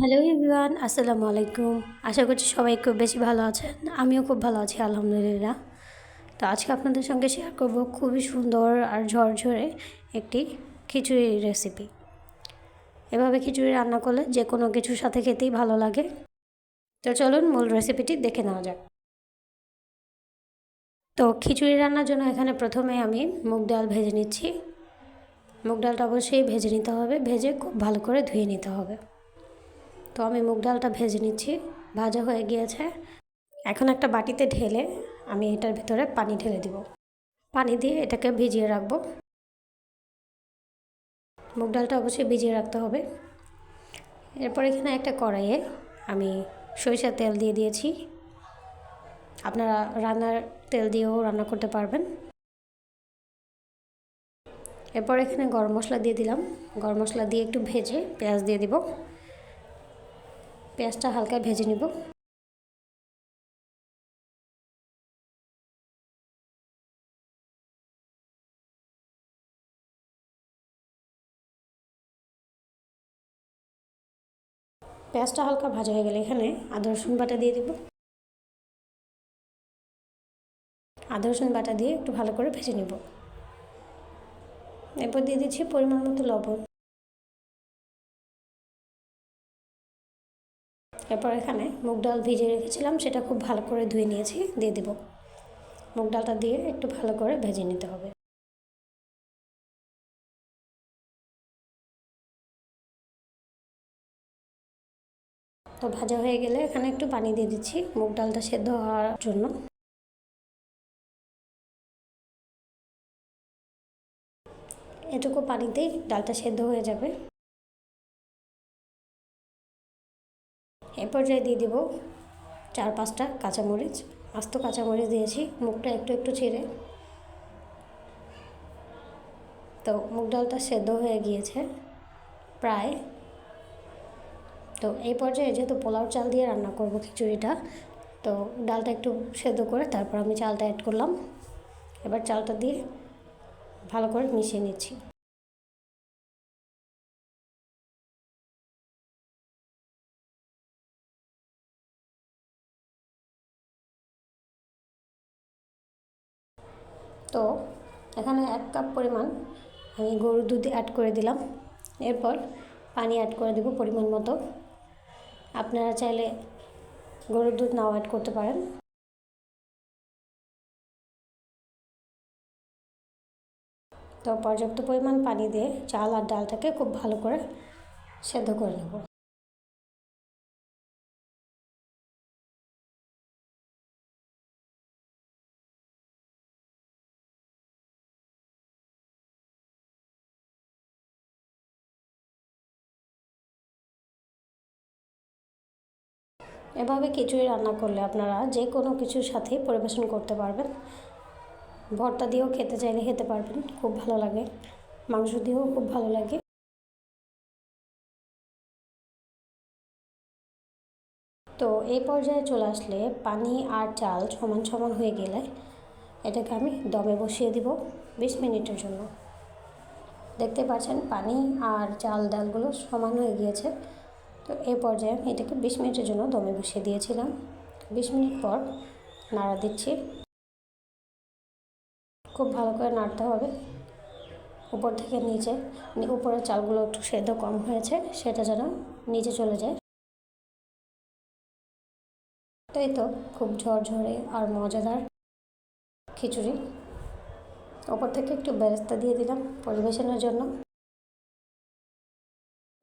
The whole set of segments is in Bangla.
হ্যালো এভরিওয়ান আসসালামু আলাইকুম আশা করছি সবাই খুব বেশি ভালো আছেন। আমিও খুব ভালো আছি, আলহামদুলিল্লাহ। তো আজকে আপনাদের সঙ্গে শেয়ার করব খুবই সুন্দর আর ঝরঝরে একটি খিচুড়ির রেসিপি এভাবে খিচুড়ি রান্না করলে যে কোনো কিছুর সাথে খেতেই ভালো লাগে। তো চলুন মূল রেসিপিটি দেখে নেওয়া যাক। তো খিচুড়ি রান্নার জন্য এখানে প্রথমে আমি মুগ ডাল ভেজে নিচ্ছি। মুগ ডালটা অবশ্যই ভেজে নিতে হবে। ভেজে খুব ভালো করে ধুয়ে নিতে হবে। তো আমি মুগ ডালটা ভেজে নিচ্ছি, ভাজা হয়ে গিয়েছে। এখন একটা বাটিতে ঢেলে আমি এটার ভিতরে পানি ঢেলে দিব। পানি দিয়ে এটাকে ভিজিয়ে রাখব। মুগ ডালটা অবশ্যই ভিজিয়ে রাখতে হবে। এরপর এখানে একটা কড়াইয়ে আমি সরিষার তেল দিয়ে দিয়েছি। আপনারা রান্নার তেল দিয়েও রান্না করতে পারবেন। এরপর এখানে গরম মশলা দিয়ে দিলাম। গরম মশলা দিয়ে একটু ভেজে পেঁয়াজ দিয়ে দিব। পেঁয়াজটা হালকা ভেজে নিব। পেঁয়াজটা হালকা ভাজা হয়ে গেলে এখানে আদা, রসুন বাটা দিয়ে দেব। আদা, রসুন বাটা দিয়ে একটু ভালো করে ভেজে নেব। এরপর দিয়ে দিচ্ছি পরিমাণ মতো লবণ। এরপর এখানে মুগ ডাল ভিজে রেখেছিলাম, সেটা খুব ভালো করে ধুয়ে নিয়েছি, দিয়ে দেব। মুগ ডালটা দিয়ে একটু ভালো করে ভেজে নিতে হবে। তো ভাজা হয়ে গেলে এখানে একটু পানি দিয়ে দিচ্ছি মুগ ডালটা সেদ্ধ হওয়ার জন্য। এটুকু পানিতেই ডালটা সেদ্ধ হয়ে যাবে। এ পর্যায়ে দিয়ে দিব চার পাঁচটা কাঁচামরিচ। আস্ত কাঁচামরিচ দিয়েছি, মুখটা একটু একটু ছিঁড়ে। তো মুগ ডালটা সেদ্ধ হয়ে গিয়েছে প্রায়। তো এই পর্যায়ে যেহেতু পোলাও চাল দিয়ে রান্না করব খিচুড়িটা, তো ডালটা একটু সেদ্ধ করে তারপর আমি চালটা অ্যাড করলাম। এবার চালটা দিয়ে ভালো করে মিশিয়ে নিচ্ছি। তো এখানে এক কাপ পরিমাণ আমি গরুর দুধ অ্যাড করে দিলাম। এরপর পানি অ্যাড করে দেব পরিমাণ মতো। আপনারা চাইলে গরুর দুধ নাও অ্যাড করতে পারেন। তো পর্যাপ্ত পরিমাণ পানি দিয়ে চাল আর ডালটাকে খুব ভালো করে সেদ্ধ করে নেব। এভাবে খিচুড়ি রান্না করলে আপনারা যে কোনো কিছুর সাথে পরিবেশন করতে পারবেন। ভর্তা দিয়েও খেতে চাইলে খেতে পারবেন, খুব ভালো লাগে। মাংস দিয়েও খুব ভালো লাগে। তো এই পর্যায়ে চলে আসলে পানি আর চাল সমান সমান হয়ে গেলে এটাকে আমি দমে বসিয়ে দিব বিশ মিনিটের জন্য। দেখতে পাচ্ছেন পানি আর চাল, ডালগুলো সমান হয়ে গিয়েছে। তো এই পর্যায়ে আমি এটাকে বিশ মিনিটের জন্য দমে বসিয়ে দিয়েছিলাম। বিশ মিনিট পর নাড়া দিচ্ছি। খুব ভালো করে নাড়তে হবে। উপর থেকে নিচে উপরের চালগুলো একটু সেদ্ধ কম হয়েছে, সেটা যেন নিচে চলে যায়। তো এই তো খুব ঝরঝরে আর মজাদার খিচুড়ি। ওপর থেকে একটু বেরেস্তা দিয়ে দিলাম পরিবেশনের জন্য।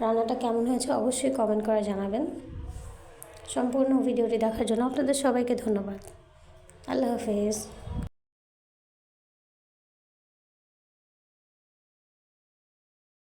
রান্নাটা কেমন হয়েছে অবশ্যই কমেন্ট করে জানাবেন। সম্পূর্ণ ভিডিওটি দেখার জন্য আপনাদের সবাইকে ধন্যবাদ। আল্লাহ হাফিজ।